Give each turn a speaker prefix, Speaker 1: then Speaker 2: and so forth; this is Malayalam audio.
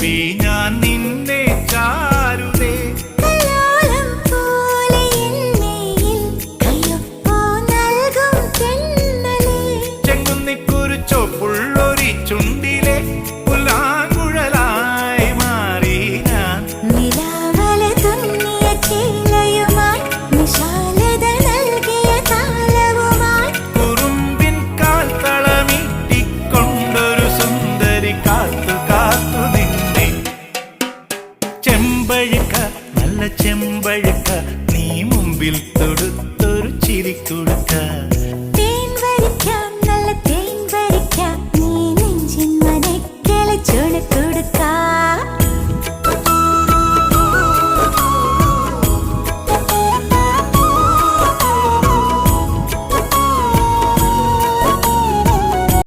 Speaker 1: be ചെമ്പഴുക്ക നല്ല ചെമ്പഴുക്ക. നീ മുമ്പിൽ തൊടുത്തൊരു ചിരിക്കുടുക്ക